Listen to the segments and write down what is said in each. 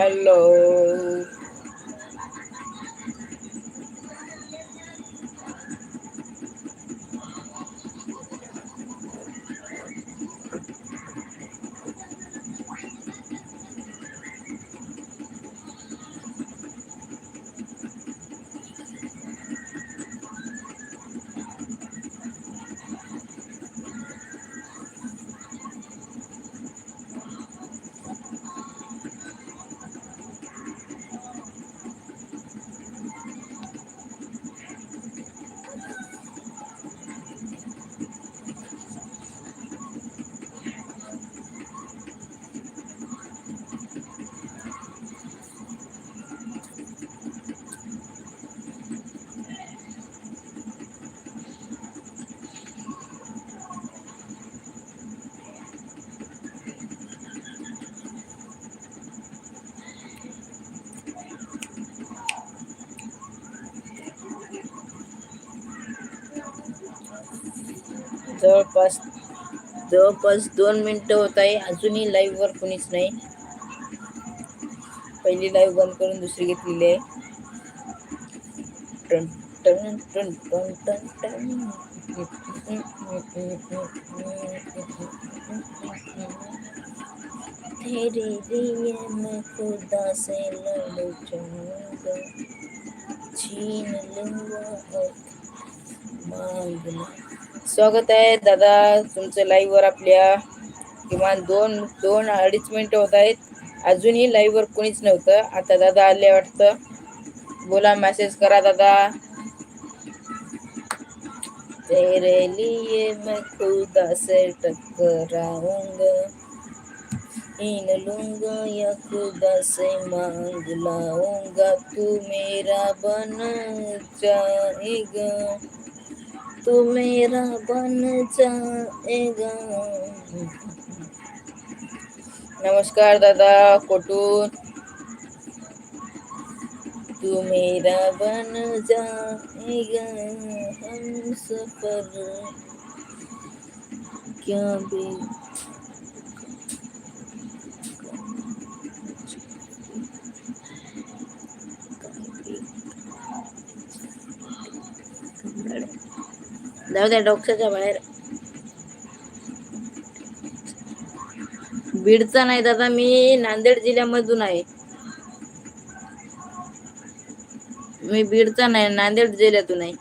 Hello जवळपास जवळपास दोन मिनटं होत आहे. अजूनही लाईव्हवर कोणीच नाही. पहिली लाईव्ह बंद करून दुसरी घेतलेली आहे. टन टन टन टन टन टन. तेरे लिए मैं खुदा से लड़ जाऊंगा। छीन लूंगा मांगना स्वागत आहे. दादा तुमचं लाईव्ह वर आपल्या किमान दोन दोन अडीच मिनिटं होत आहेत. अजूनही लाईव्ह वर कोणीच नव्हतं. आता दादा आले वाटतं. बोला मेसेज करा दादा. तेरे लिए मैं खुदा से टकराऊंगा। इन लूंगा या खुदा से मांग लाऊंगा। तू मेरा बन जाएगा। तू मेरा बन जाएगा। नमस्कार दादा कोटून। तू मेरा बन जाएगा हम सफर। क्या भी जाऊ द्या डॉक्टरच्या बाहेर बीडचा नाही दादा मी नांदेड जिल्ह्यामधून आहे मी बीडचा नाही नांदेड जिल्ह्यातून आहे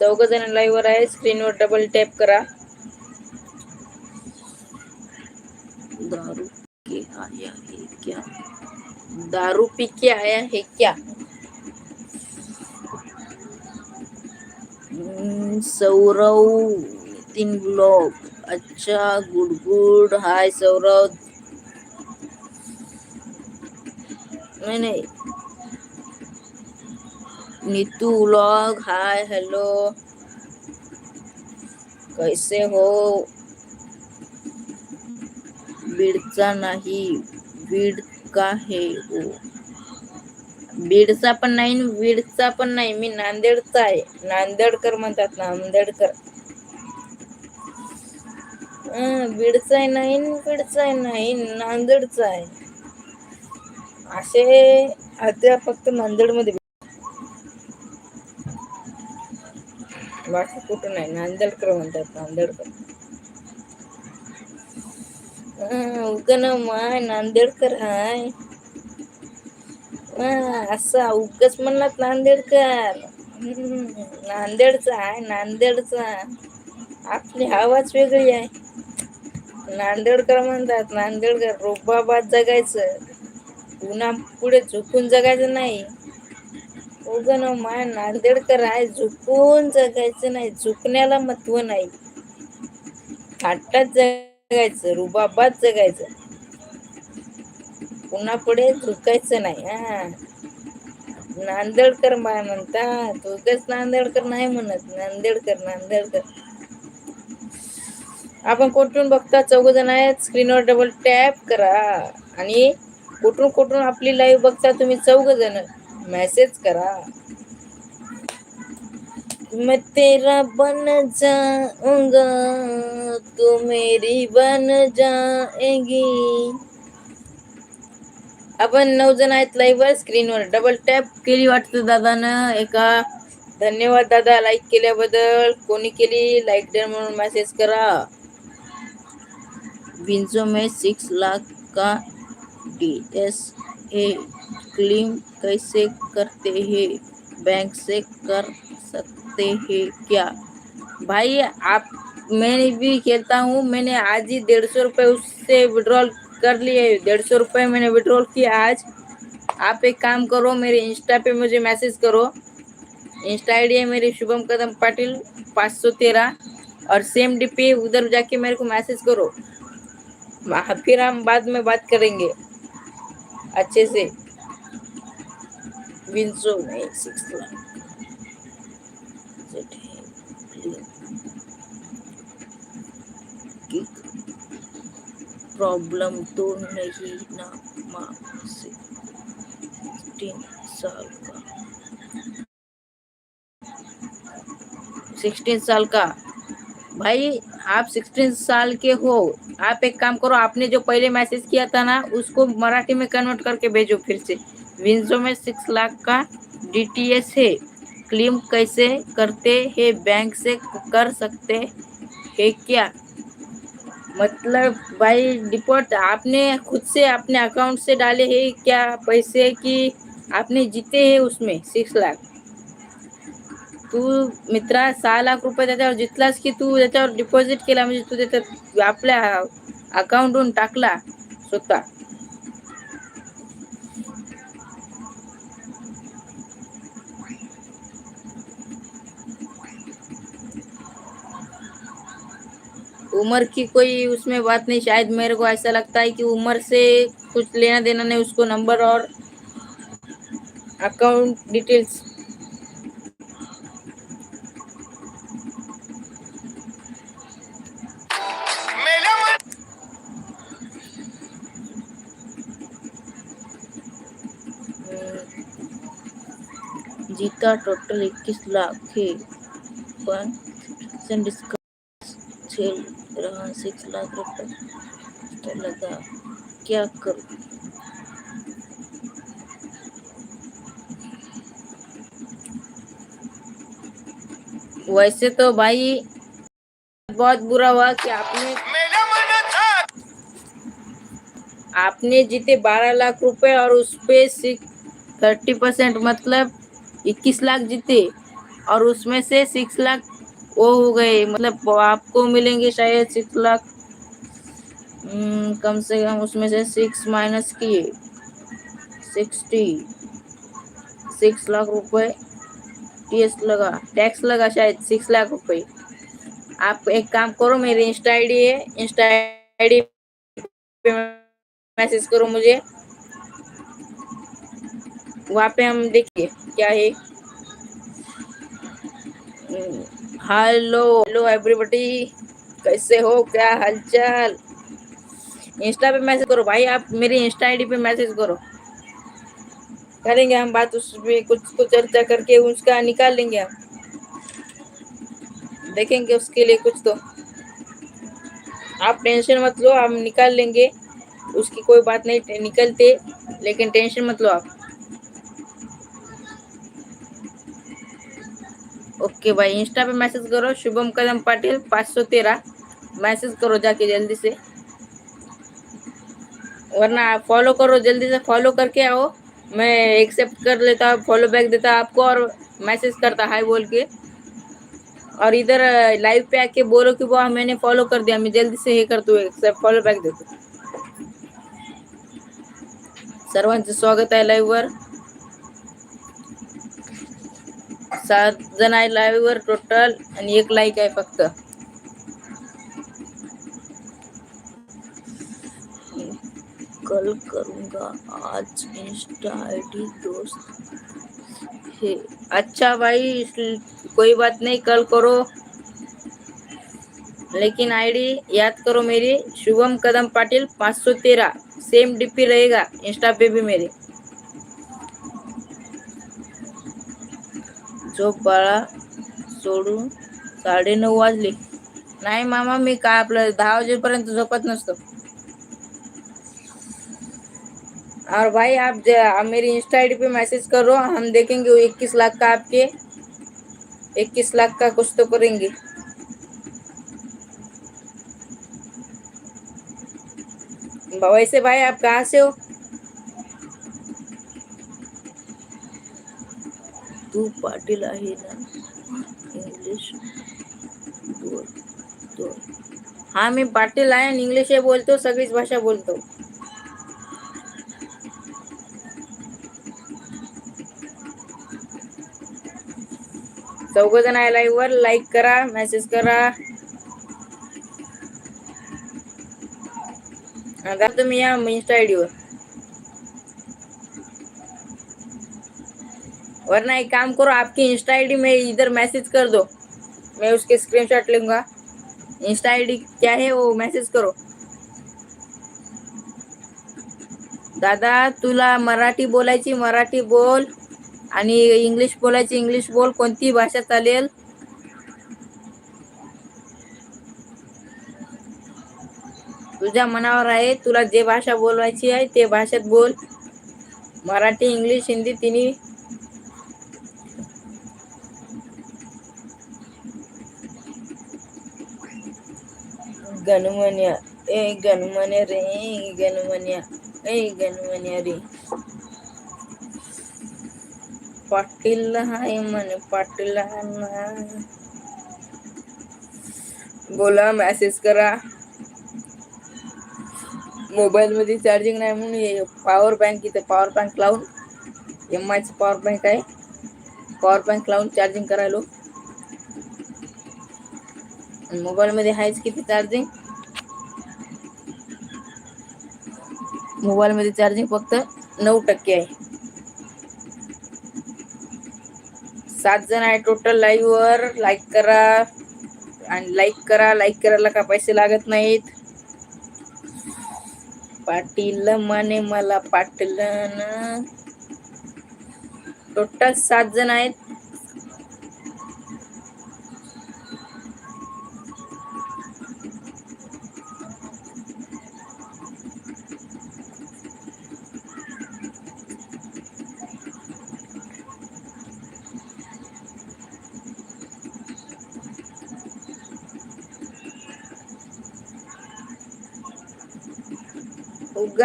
चौघ जण लाईव्ह आहे स्क्रीनवर डबल टॅप करा दारू क्या? दारू पी के आया है क्या? सौरव नितीन ब्लॉग अच्छा गुड गुड हाय सौरव. नाही नाही. नीतू व्लॉग हाय हेलो कैसे हो? बीडचा नाही बीड का हे हो? बीडचा पण नाही बीडचा पण नाही. मी नांदेडचा आहे. नांदेडकर म्हणतात नांदेडकर बीडचा आहे नाही बीडचा आहे नाही नांदेडचा आहे. असे आता फक्त नांदेडमध्ये. बाकी कुठं नाही. नांदेडकर म्हणतात नांदेडकर. उगन माय नांदेडकर हाय. असं उगच म्हणलात नांदेडकर. नांदेडचा आहे नांदेडचा. आपली आवाज वेगळी आहे. नांदेडकर म्हणतात नांदेडकर रोबाबाद जगायचं. पुन्हा पुढे झुकून जगायचं नाही. उगन माय नांदेडकर आहे झुकून जगायचं नाही. झुकण्याला महत्त्व नाही. थाटात जगायचं रुबाबात जगायचं. पुन्हा पुढे चुकायचं नाही हा. नांदेडकर माय म्हणतात उगाच नांदेडकर नाही म्हणत नांदेडकर नांदेडकर. आपण कुठून बघता चौघ जण आहेत स्क्रीनवर डबल टॅप करा. आणि कुठून कुठून आपली लाईव्ह बघता तुम्ही चौघ जण मेसेज करा. मैं तेरा बन जाऊंगा तू मेरी बन जाएगी. आपण नऊ जण आहेत लाईव्ह स्क्रीनवर डबल टॅप केली वाटतं दादानं. एका धन्यवाद दादा लाईक केल्याबद्दल. कोणी केली लाईक डर म्हणून मेसेज करा. बिंजो में सिक्स लाख का डी एस ए क्लेम कैसे करते हैं? बैंक से कर सकते हैं क्या? भाई आप मैं भी खेलता हूँ. मैंने आज ही डेढ़ सौ रुपये उससे विड्रॉल कर लिए, डेढ़ सौ रुपये मैंने विड्रॉल किया आज। आप एक काम करो, मेरे इंस्टा पे मुझे मैसेज करो। इंस्टा आई डी है मेरी शुभम कदम पाटिल, पाँच सौ तेरह। और सेम डी पे उधर जाके मेरे को मैसेज करो। फिर हम बाद में बात करेंगे। अच्छे से। विंसो में सिक्स प्रॉब्लम तो नहीं ना माँ से तीन साल का। सिक्सटीन साल का? भाई, आप सिक्सटीन साल के हो। आप एक काम करो, आपने जो पहले मैसेज किया था ना, उसको मराठी में कन्वर्ट करके भेजो फिर से। विंजो में सिक्स लाख का डीटीएस है। क्लेम कैसे करते हैं? बैंक से कर सकते हैं क्या? मतलब भाई डिपोट आपने खुद से अपने अकाउंट से डाले हैं क्या पैसे कि आपने जीते हैं उसमें सिक्स लाख तू मित्रा सहा लाख रुपये त्याच्यावर जितलास की तू त्याच्यावर डिपॉझिट केला म्हणजे तू त्याच्यात आपल्या अकाउंटहून टाकला स्वतः। उम्र की कोई उसमें बात नहीं, शायद मेरे को ऐसा लगता है कि उम्र से कुछ लेना देना नहीं, उसको नंबर और अकाउंट डिटेल्स जीता टोटल इक्कीस लाख है डिस्काउंट रहा सिक्स लाख रुपए। तो लगा क्या करूँ? वैसे तो भाई बहुत बुरा हुआ कि आपने आपने जीते बारह लाख रुपए और उस पे थर्टी परसेंट मतलब इक्कीस लाख जीते और उसमें से सिक्स लाख वो हो गए मतलब आपको मिलेंगे शायद सिक्स लाख हम्म, कम से कम उसमें से सिक्स माइनस किए सिक्सटी सिक्स लाख रुपए टीएस लगा टैक्स लगा शायद सिक्स लाख रुपए। आप एक काम करो मेरी इंस्टा आईडी है इंस्टा आईडी पे मैसेज करो मुझे। वहाँ पे हम देखिए क्या है। हेलो हेलो एवरीबॉडी कैसे हो? क्या हालचाल? इंस्टा पे मैसेज करो भाई, आप मेरी इंस्टा आईडी पे मैसेज करो। करेंगे हम बात उस पे कुछ तो चर्चा करके उसका निकाल लेंगे हम। देखेंगे उसके लिए कुछ तो। आप टेंशन मत लो, हम निकाल लेंगे। उसकी कोई बात नहीं, निकलते, लेकिन टेंशन मत लो आप। ओके भाई इंस्टा पे मैसेज करो, शुभम कदम पाटिल पाँच सौ तेरह मैसेज करो जाके जल्दी से. वरना फॉलो करो, जल्दी से फॉलो करके आओ. मैं एक्सेप्ट कर लेता फॉलो बैक देता आपको और मैसेज करता, हाय बोल के. और इधर लाइव पे आके बोलो कि वो मैंने फॉलो कर दिया, मैं जल्दी से हे करतो एक्सेप्ट फॉलो बैक देतो सर्वांचं स्वागत आहे लाईव्ह सात जण आहे लाईव्ह वर टोटल आणि एक लाईक आहे फक्त. कल करूंगा आज इंस्टा आईडी दोस्त. है अच्छा भाई कोई बात नहीं कल करो. लेकिन आईडी याद करो मेरी शुभम कदम पाटिल पाँच सौ तेरह. सेम डीपी रहेगा इंस्टा पे भी मेरे. झोप बाळा सोडून साडेनऊ वाजले. नाही मामा, मी काय आपलं दहा वाजेपर्यंत झोपत नसतो. और भाई आप मेरी इंस्टा आईडी पे मैसेज करो. हम देखेंगे वो इक्कीस लाख का आपके इक्कीस लाख का कुछ तो करेंगे. वैसे भाई, आप कहाँ से हो? तू पाटील आहे ना. इंग्लिश बोलतो हा मी पाटील आहे आणि इंग्लिश हे बोलतो सगळीच भाषा बोलतो. चौघ जण आहे लाईव्ह वर लाईक करा मेसेज करा. आता तुम्ही या इंस्टा आयडीवर वरना एक काम करो आपकी इंस्टा आईडी में इधर मैसेज कर दो। मैं उसके स्क्रीनशॉट लूंगा। इंस्टा आईडी क्या है वो मैसेज करो। दादा तुला मराठी बोलायची मराठी बोल आणि इंग्लिश बोलायची इंग्लिश बोल कोणती भाषा चालेल? तुझ्या मनावर आहे तुला जे भाषा बोलवायची आहे ते भाषेत बोल. मराठी इंग्लिश हिंदी तिन्ही गणमन्या ए गणमन्या रे गणमन्या ए गणमन्या रे। पाटील हाय म्हणे पाटील ना बोला मेसेज करा। मोबाईल मध्ये चार्जिंग नाही म्हणून पॉवर बँक इथे पॉवर बँक लावून एम आयचं पॉवर बँक आहे. पॉवर बँक लावून चार्जिंग करायलो. मोबाईल मध्ये आहेच किती चार्जिंग मोबाईल मध्ये चार्जिंग फक्त नऊ टक्के आहे. सात जण आहे टोटल लाईव्ह वर. लाईक करा. आणि लाईक करा. लाईक करायला का पैसे लागत नाहीत. पाटील म्हणे मला पाटलं टोटल सात जण आहेत.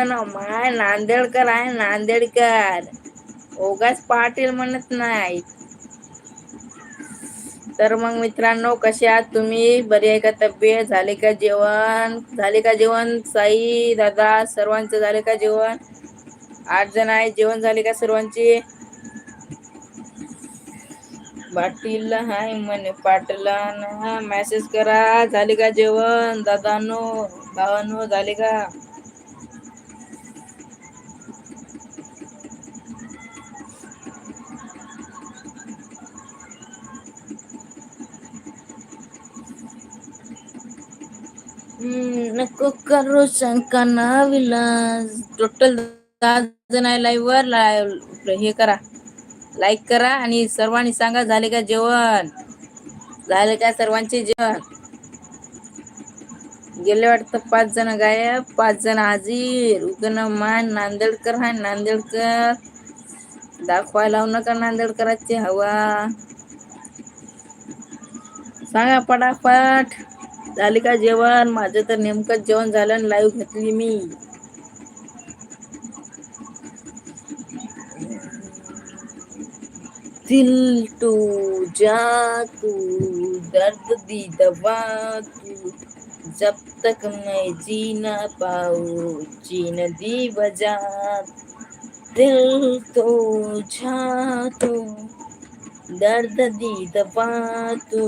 उगन माय नांदेडकर आहे नांदेडकर. ओगाच पाटील म्हणत नाही. तर मग मित्रांनो कसे आहात तुम्ही? बरी आहे का तब्येत? झाले का जेवण? झाले का जेवण? साई दादा सर्वांचं झाले का जेवण? आठ जण आहे जेवण झाले का सर्वांचे? पाटील हाय म्हणे पाटला ना मेसेज करा. झाले का जेवण? दादानो भावानो झाले का? नको करू शंका ना विलास टोटल दहा जण आहे लाईव्ह वर. ला- हे करा. लाईक करा आणि सर्वांनी सांगा झाले का जेवण? झाले का सर्वांचे जेवण? गेले वाटतं पाच जण गायब पाच जण हाजीर. उगन मान नांदेडकर हा नांदेडकर. दाखवायला लावू नका नांदेडकराची हवा. सांगा पटापट. झाले का जेवण? माझं तर नेमकंच जेवण झालं आणि लाईव्ह घेतली मी. दिल तू जा तू दर्द दी दवा तू जब तक मैं जी ना पाऊ जीन दी वजा। दिल तो जा तू दर्द दी दवा तू।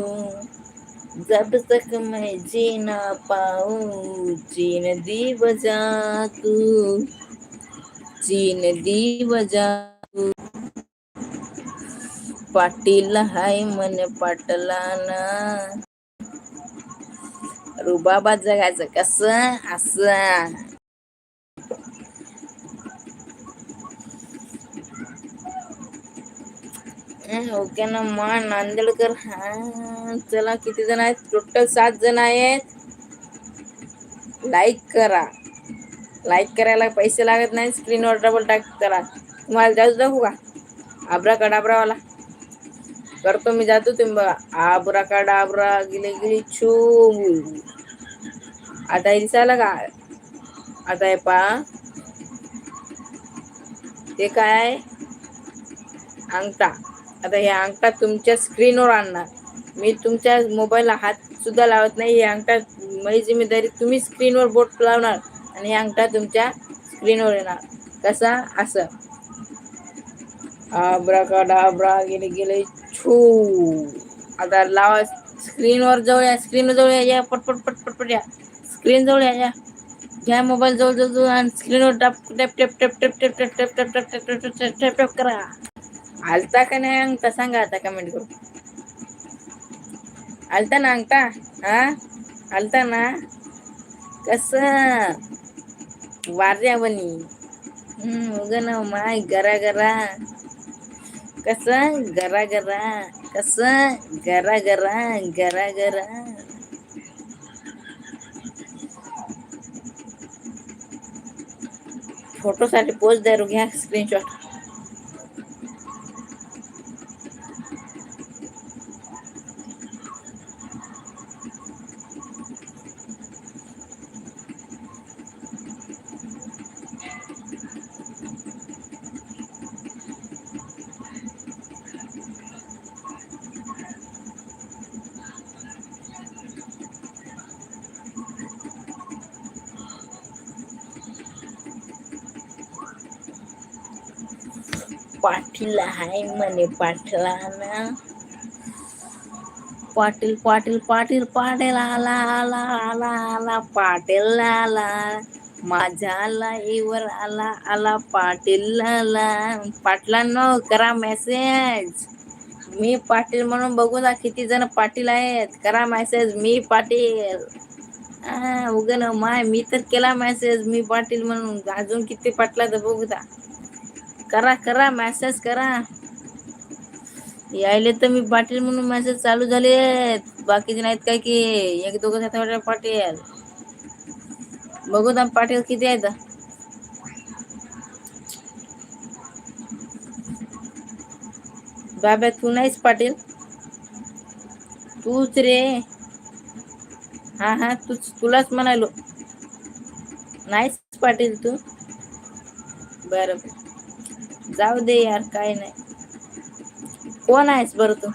जब तक मैं जी ना पाऊँ जीन दी वजा तू। जीन दी वजा तू। पाटील हाय मन पाटलाना रुबाबात जगायचं कसं? असं. ओके ना मा नांदेडकर हा चला किती जण आहेत? टोटल सात जण आहेत. लाईक करा. लाईक करायला पैसे लागत नाही स्क्रीनवर डबल टाक करा तुम्हाला जाऊ दाखवू का? आबरा कडाब्रावाला करतो मी जातो तुम्ही बघा. आबरा कडाबरा गिले गिले छू. आता हे दिसायला का? आता हे पा ते काय अंगठा. आता हे अंगठा तुमच्या स्क्रीनवर आणणार मी तुमच्या मोबाईलला हात सुद्धा लावत नाही हे अंगठा माझी जिम्मेदारी तुम्ही स्क्रीनवर बोट लावणार आणि हे अंगठा तुमच्या स्क्रीनवर येणार कसा असं आब्रा का डाबरा गेले गेले छू आता लावा स्क्रीनवर जवळ या स्क्रीन जवळ या या पटपट पटपट पट या स्क्रीन जवळ या या घ्या मोबाईल जवळ जवळ जवळ आणि स्क्रीनवर टप टप टप टप टप टप टप टप टप टप टप टप टप टप टप करा alta kena yang tasangga ta comment kur. Alta na ah? ha? Alta na kasa warya bani. Hmm, ugana mai gara-gara. Kasa gara-gara. Kasa gara-gara, gara-gara. Foto saya di post dari rugi screenshot. Patil हाय म्हणे पाटलाना. पाटील पाटील पाटील पाटील आला आला आला आला पाटील आला. माझ्या लाईवर आला आला पाटील आला. पाटलांनो करा मेसेज. मी पाटील म्हणून बघू ना किती जण पाटील आहेत. करा मेसेज मी पाटील. उगन माय मी तर केला मेसेज मी पाटील म्हणून. अजून किती पाटला तर बघू दा करा करा मॅसेज करा. यायले तर मी पाटील म्हणून मॅसेज चालू झाले बाकीचे नाहीत काय की एक दोघं सात पाटील. बघू ना पाटील किती आहेत. बाबा तू नाहीस पाटील? तूच रे. हा हा तूच तुलाच म्हणालो. नाहीस पाटील तू? बर. जाऊ दे यार काय नाही. कोण आहेस बरं तू?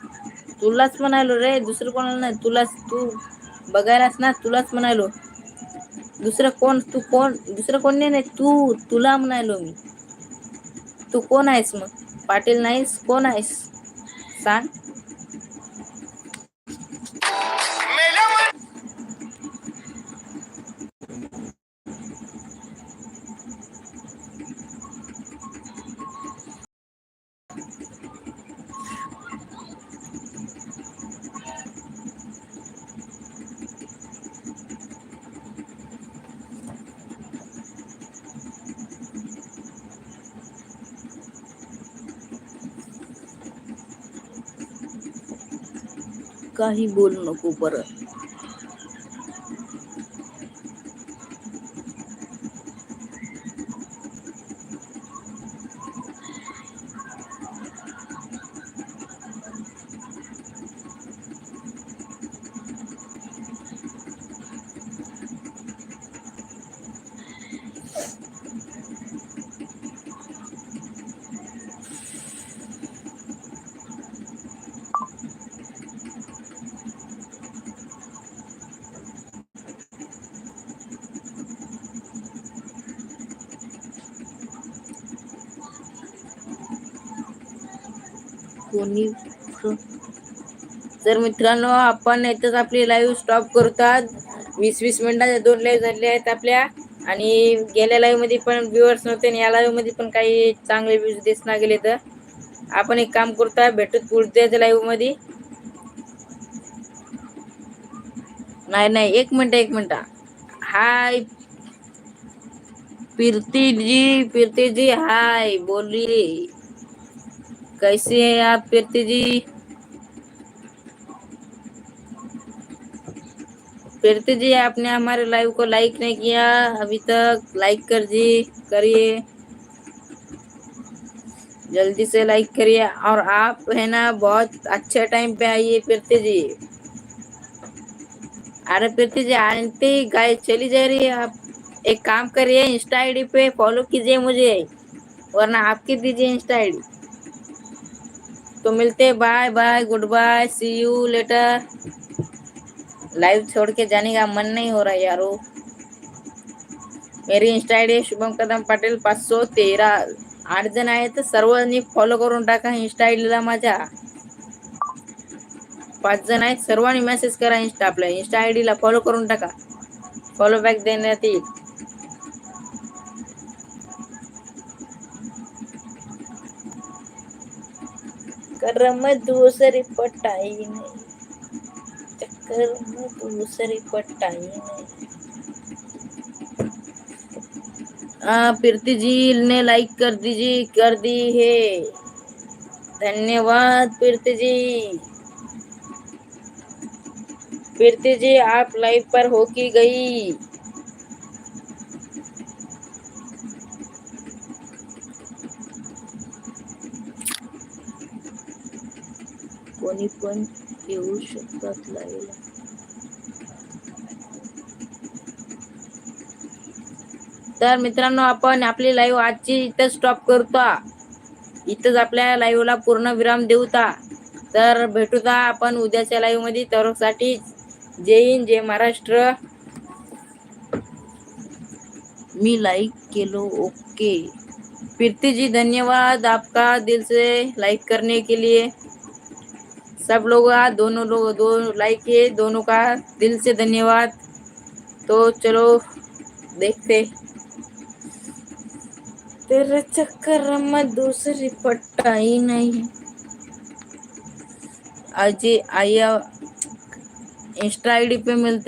तुलाच म्हणालो रे दुसरं कोणाला नाही. तुलाच तू बघायलास ना तुलाच म्हणालो. दुसरं कोण तू कोण दुसरं कोण नाही तू तुला म्हणालो मी. तू कोण आहेस मग? पाटील नाहीस? कोण आहेस? सांग. काही बोलू नको परत. दोन्ही तर मित्रांनो आपण याच्यात आपली लाईव्ह स्टॉप करतात वीस वीस मिनिटाच्या दोन लाईव्ह झाले आहेत आपल्या. आणि गेल्या लाईव्हमध्ये पण व्ह्युअर्स नव्हते आणि या लाईव्हमध्ये पण काही चांगले व्ह्यूज दिसना गेले तर. आपण एक काम करतो भेटत पुढच्या लाईव्हमध्ये नाही नाही एक मिनटं एक मिनटं. हाय. कीर्ति जी हाय बोलली कैसे है आप कीर्ति जी? प्रीति जी, आपने हमारे लाइव को लाइक नहीं किया। अभी तक लाइक कर जी, करिए। जल्दी से लाइक करिए। और आप है ना, बहुत अच्छे टाइम पे आइए प्रीति जी। अरे प्रीति जी, आंटी गाय चली जा रही है। आप एक काम करिए इंस्टा आईडी पे फॉलो कीजिए मुझे। वरना आपकी दीजिए इंस्टा आईडी तो मिलते bye bye goodbye see you later live छोड़ के जाने का मन नहीं हो रहा यारो। मेरी इंस्टा आयडी शुभम कदम पाटील पाच सौ तेरा आठ जण आहेत सर्वांनी फॉलो करून टाका इंस्टा आयडीला माझ्या। पाच जण आहेत सर्वांनी मेसेज करा इंस्टा आपल्या इंस्टा आयडीला फॉलो करून टाका। फॉलो बॅक देण्यात येईल। करम दूसरी पटाई नहीं चक्कर में दूसरी पटाई नहीं आ, प्रीति जी ने लाइक कर दीजिए कर दी है। धन्यवाद प्रीति जी। प्रीति जी आप लाइव पर हो की गई। कोणी पण येऊ शकतात लाईव्हला तर मित्रांनो आपण आपली लाईव्ह आजची इथं स्टॉप करतो. इथंच आपल्या लाईव्हला पूर्ण विराम देऊता तर भेटूता आपण उद्याच्या लाईव्हमध्ये तरसाठी जय हिंद जय महाराष्ट्र. मी लाइक केलो ओके प्रीति जी धन्यवाद आपका दिल से लाइक करने के लिए. सब लोग दोनों लोग, दो लाइक किए, दोनों का दिल से धन्यवाद। तो चलो, देखते। तेरे चक्कर में दूसरी पट्टा ही नहीं अजय आइया इंस्टा आईडी पे मिलते